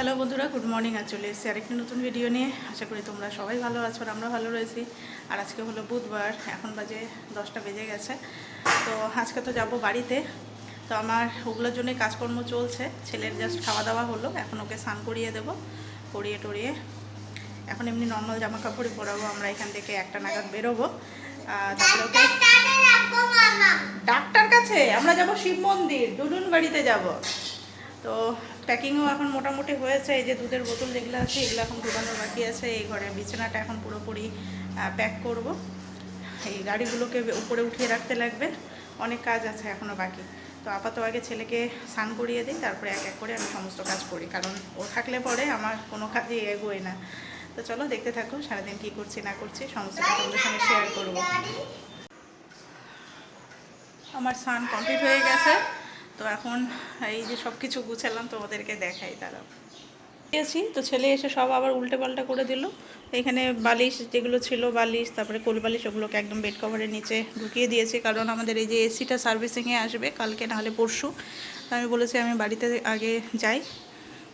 Hello বন্ধুরা good morning আর চলে এসেছি আরেকটি নতুন ভিডিও নিয়ে। আশা করি তোমরা সবাই ভালো আছো আর আমরা ভালো রয়েছি। আর আজকে হলো বুধবার এখন বাজে দশটা বেজে গেছে। তো আজকে তো যাব বাড়িতে। তো আমার ওগুলোর জন্যই কাজকর্ম চলছে। ছেলের জাস্ট খাওয়া দাওয়া হলো এখন ওকে স্নান করিয়ে দেবো করিয়ে টরিয়ে। এখন এমনি নর্মাল জামা কাপড়ই পরাবো আমরা এখান থেকে একটা নাগাদ বেরোবো। আর তারপরে ওকে ডাক্তার কাছে? আমরা যাব শিব মন্দির ডুডুন বাড়িতে যাব। তো প্যাকিংও এখন মোটামুটি হয়েছে। এই যে দুধের বোতল যেগুলো আছে, এগুলো এখন ঢোকানোর বাকি আছে। এই ঘরে বিছানাটা এখন পুরোপুরি প্যাক করব। এই গাড়িগুলোকে উপরে উঠিয়ে রাখতে লাগবে। অনেক কাজ আছে এখনও বাকি। তো আপাতত আগে ছেলেকে স্নান করিয়ে দিই, তারপরে এক এক করে আমি সমস্ত কাজ করি। কারণ ও থাকলে পরে আমার কোনো কাজই এগোয় না। তো চলো দেখতে থাকো সারাদিন কী করছি, না করছি, সমস্ত কিছু তোমাদের সঙ্গে শেয়ার করব। আমার স্নান কমপ্লিট হয়ে গেছে। তো এখন এই যে সব কিছু গুছালাম, তোমাদেরকে দেখাই তারা। দিয়েছি তো ছেলে এসে সব আবার উল্টে পাল্টা করে দিল। এখানে বালিশ যেগুলো ছিল, বালিশ, তারপরে কোল বালিশ, ওগুলোকে একদম বেড কভারের নিচে ঢুকিয়ে দিয়েছি। কারণ আমাদের এই যে এসিটা সার্ভিসিংয়ে আসবে কালকে, নাহলে পরশু। আমি বলেছি আমি বাড়িতে আগে যাই।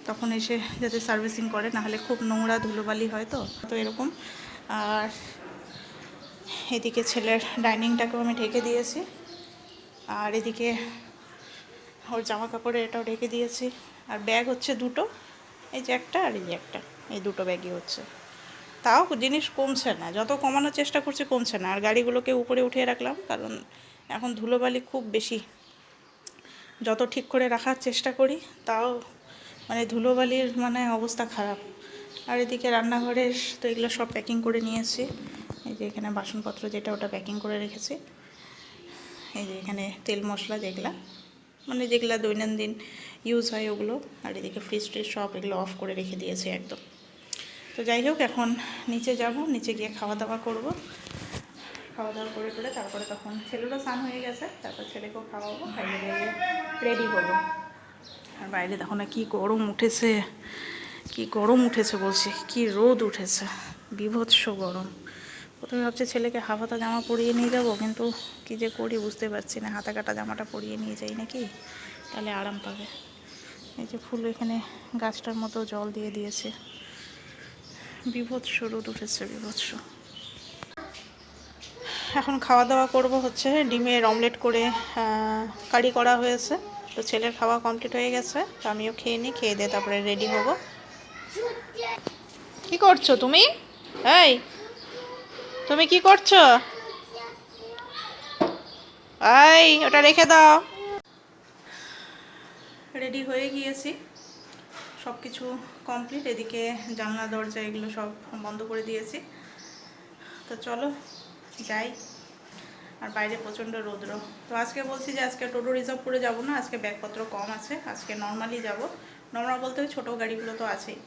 তখন এসে যাতে সার্ভিসিং করে, নাহলে খুব নোংরা ধুলোবালি হয় তো তো এরকম। আর এদিকে ছেলের ডাইনিংটাকেও আমি ঢেকে দিয়েছি। আর এদিকে ওর জামা কাপড়ে এটাও রেখে দিয়েছি। আর ব্যাগ হচ্ছে দুটো। এই যে একটা আর এই একটা। এই দুটো ব্যাগই হচ্ছে। তাও জিনিস কমছে না। যত কমানোর চেষ্টা করছি কমছে না। আর গাড়িগুলোকে উপরে উঠিয়ে রাখলাম, কারণ এখন ধুলোবালি খুব বেশি। যত ঠিক করে রাখার চেষ্টা করি, তাও মানে ধুলোবালির মানে অবস্থা খারাপ। আর এদিকে রান্নাঘরের তো এগুলো সব প্যাকিং করে নিয়েছি। এই যে এখানে বাসনপত্র যেটা, ওটা প্যাকিং করে রেখেছি। এই যে এখানে তেল মশলা যেগুলা। মানে যেগুলো দৈনন্দিন ইউজ হয় ওগুলো। আর এদিকে ফ্রিজ ট্রিজ সব এগুলো অফ করে রেখে দিয়েছে একদম। তো যাই হোক, এখন নিচে যাব, নিচে গিয়ে খাওয়া দাওয়া করব। খাওয়া দাওয়া করে টরে তারপরে তখন ছেলেরও স্নান হয়ে গেছে, তারপর ছেলেকেও খাওয়াবো, খাইয়ে দিয়ে রেডি হব। আর বাইরে দেখো না কী গরম উঠেছে, কি গরম উঠেছে বলছি, কি রোদ উঠেছে, বিভৎস গরম। প্রথমে ভাবছি ছেলেকে হাফাতা জামা পরিয়ে নিয়ে যাব, কিন্তু কী যে করি বুঝতে পারছি না। হাতা কাটা জামাটা পরিয়ে নিয়ে যাই নাকি? তাহলে আরাম পাবে। এই যে ফুল এখানে গাছটার মতো জল দিয়ে দিয়েছে। বিভৎস, রোদ উঠেছে, বিভৎস। এখন খাওয়া দাওয়া করব হচ্ছে, ডিমের অমলেট করে কারি করা হয়েছে। তো ছেলের খাওয়া কমপ্লিট হয়ে গেছে, তো আমিও খেয়ে নিই, খেয়ে দিয়ে তারপরে রেডি হব। কি করছ তুমি? এই তুমি কি করছ? এই, ওটা রেখে দাও। রেডি হয়ে গিয়েছি। সব কিছু কমপ্লিট। এদিকে জানলা, দরজা, এগুলো সব বন্ধ করে দিয়েছি। তো চলো, যাই। আর বাইরে প্রচণ্ড রৌদ্র। তো আজকে বলছি যে আজকে টোটো রিজার্ভ করে যাব না, আজকে ব্যাগপত্র কম আছে, আজকে নর্মালি যাব। নর্মাল বলতে ছোটো গাড়িগুলো তো আছেই।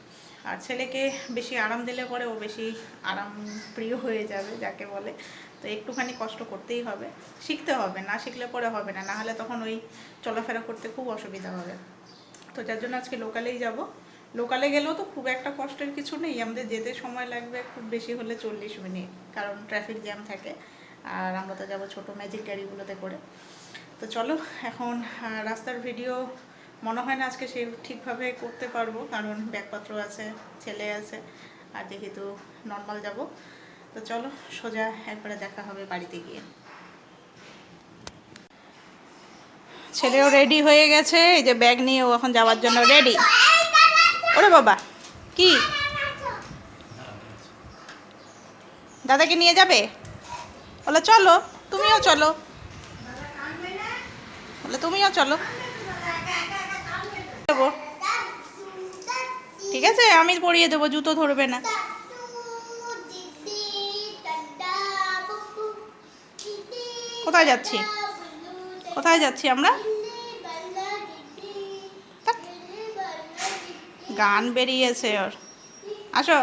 আর ছেলেকে বেশি আরাম দিলে পরে ও বেশি আরাম প্রিয় হয়ে যাবে, যাকে বলে। তো একটুখানি কষ্ট করতেই হবে। শিখতে হবে, না শিখলে পরে হবে না। নাহলে তখন ওই চলাফেরা করতে খুব অসুবিধা হবে। তো যার জন্য আজকে লোকালেই যাব। লোকালে গেলেও তো খুব একটা কষ্টের কিছু নেই। আমাদের যেতে সময় লাগবে খুব বেশি হলে চল্লিশ মিনিট, কারণ ট্রাফিক জ্যাম থাকে। আর আমরা তো যাব ছোটো ম্যাজিক গাড়িগুলোতে করে। তো চলো, এখন রাস্তার ভিডিও মনে হয় না আজকে সে ঠিকভাবে করতে পারব, কারণ ব্যাগপত্র আছে, ছেলে আছে, আর যেহেতু নর্মাল যাব, তো চলো সোজা একবারে দেখা হবে বাড়িতে গিয়ে। ছেলেও রেডি হয়ে গেছে, এই যে ব্যাগ নিয়ে ও এখন যাওয়ার জন্য রেডি ওরে বাবা, কি? দাদাকে নিয়ে যাবে? বলে চলো, তুমিও চলো। বলে তুমিও চলো দেবো ঠিক আছে? আমি পরিয়ে দেবো, জুতো ধরবে না। কোথায় যাচ্ছি? কোথায় যাচ্ছি আমরা? গান বেরিয়েছে ওর। আসো।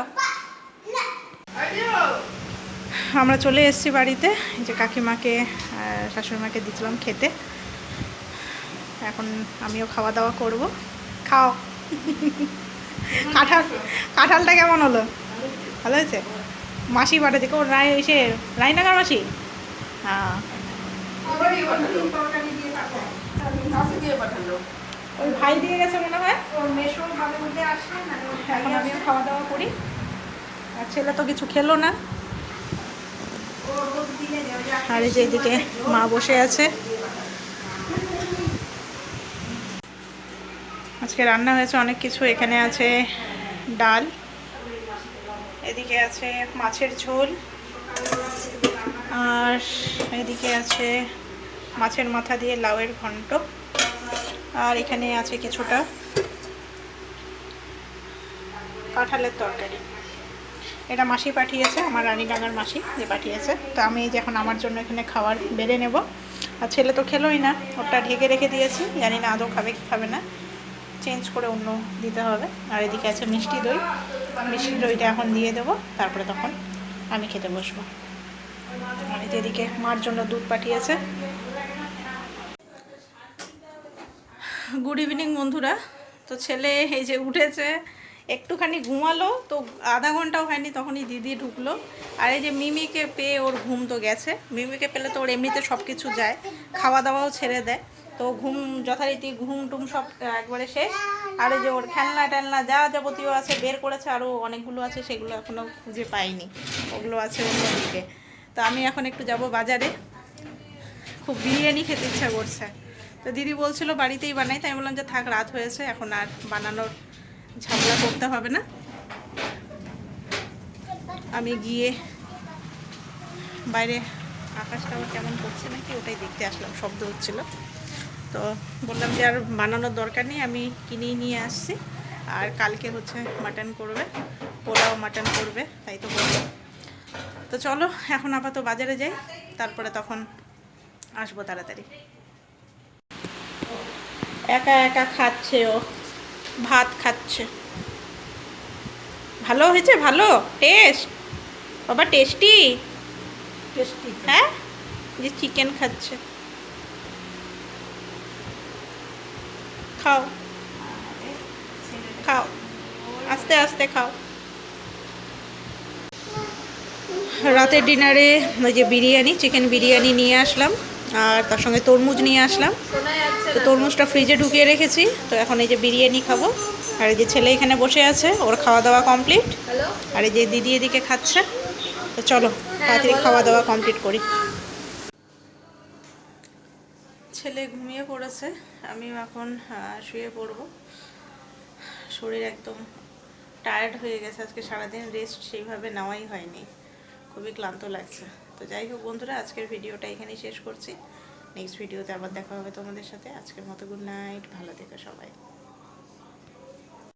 আমরা চলে এসেছি বাড়িতে। যে কাকিমাকে শাশুড়িমাকে দিয়েছিলাম খেতে। এখন আমিও খাওয়া দাওয়া করব। খাও। কাঁঠাল, কাঁঠালটা কেমন হলো? ভালো হয়েছে? মাসি পাঠাচ্ছে। কোন রায় এসে রায়নাগার মাসি? হ্যাঁ। ওই ভাই দিয়ে গেছে মনে হয়? এখন আমিও খাওয়া দাওয়া করি। আর ছেলে তো কিছু খেলো না। আর এই যে এদিকে মা বসে আছে। আজকে রান্না হয়েছে অনেক কিছু। এখানে আছে ডাল, এদিকে আছে মাছের ঝোল, আর এদিকে আছে মাছের মাথা দিয়ে লাউয়ের ঘন্ট, আর এখানে আছে কিছুটা কাঁঠালের তরকারি। এটা মাসি পাঠিয়েছে, আমার রানীডাঙ্গার মাসি যে পাঠিয়েছে। তো আমি এই যে এখন আমার জন্য এখানে খাবার বেড়ে নেব। আর ছেলে তো খেলোই না ওটা ঢেকে রেখে দিয়েছি, জানি না আদৌ খাবে কি খাবে না। চেঞ্জ করে অন্য দিতে হবে। আর এদিকে আছে মিষ্টি দই। মিষ্টি দইটা এখন দিয়ে দেবো। তারপরে তখন আমি খেতে বসবো। আর এদিকে মার জন্য দুধ পাঠিয়েছে। গুড ইভিনিং বন্ধুরা। তো ছেলে এই যে উঠেছে, একটুখানি ঘুমালো, তো আধা ঘন্টাও হয়নি, তখনই দিদি ঢুকলো। আর এই যে মিমিকে পেয়ে ওর ঘুম তো গেছে। মিমিকে পেলে তো ওর এমনিতে সব কিছু যায়। খাওয়া দাওয়াও ছেড়ে দেয়। তো ঘুম যথারীতি ঘুম টুম সব একবারে শেষ। আর যে ওর খেলনা টেলনা যা যাবতীয় আছে বের করেছে আরও অনেকগুলো আছে, সেগুলো এখনও খুঁজে পাইনি। ওগুলো আছে অন্যদিকে তো আমি এখন একটু যাব বাজারে। খুব বিরিয়ানি খেতে ইচ্ছা করছে। তো দিদি বলছিল বাড়িতেই বানাই, তাই বললাম যে থাক, রাত হয়েছে, এখন আর বানানোর ঝামেলা করতে হবে না। আমি গিয়ে বাইরে আকাশটা কেমন করছে নাকি, ওটাই দেখতে আসলাম, শব্দ হচ্ছিল। তো বললাম যে আর বানানোর দরকার নেই আমি কিনেই নিয়ে আসছি। আর কালকে হচ্ছে মাটন করবে পোলাও মাটন করবে তাই তো বলল তো চলো এখন আপাতত বাজারে যাই তারপরে তখন আসব তাড়াতাড়ি। একা একা খাচ্ছে ও ভাত খাচ্ছে। ভালো হয়েছে? ভালো? টেস্ট বাবা টেস্টি টেস্টি হ্যাঁ? যে চিকেন খাচ্ছে। খাও। খাও। আস্তে আস্তে খাও। রাতের ডিনারে ওই যে বিরিয়ানি, চিকেন বিরিয়ানি নিয়ে আসলাম, আর তার সঙ্গে তরমুজ নিয়ে আসলাম। তো তরমুজটা ফ্রিজে ঢুকিয়ে রেখেছি, তো এখন এই যে বিরিয়ানি খাব। আর এই যে ছেলে এখানে বসে আছে, ওর খাওয়া দাওয়া কমপ্লিট। আর এই যে দিদি এদিকে খাচ্ছে, তো চলো, তাড়াতাড়ি খাওয়া দাওয়া কমপ্লিট করি। ছেলে ঘুমিয়ে পড়েছে, আমি এখন শুয়ে পড়ব। শরীর একদম টায়ার্ড হয়ে গেছে, আজকে সারাদিন রেস্ট সেইভাবে নেওয়াই হয়নি। খুবই ক্লান্ত লাগছে। তো যাই হোক বন্ধুরা, আজকের ভিডিওটা এখানেই শেষ করছি। নেক্সট ভিডিওতে আবার দেখা হবে তোমাদের সাথে। আজকের মতো গুড নাইট ভালো থেকো সবাই।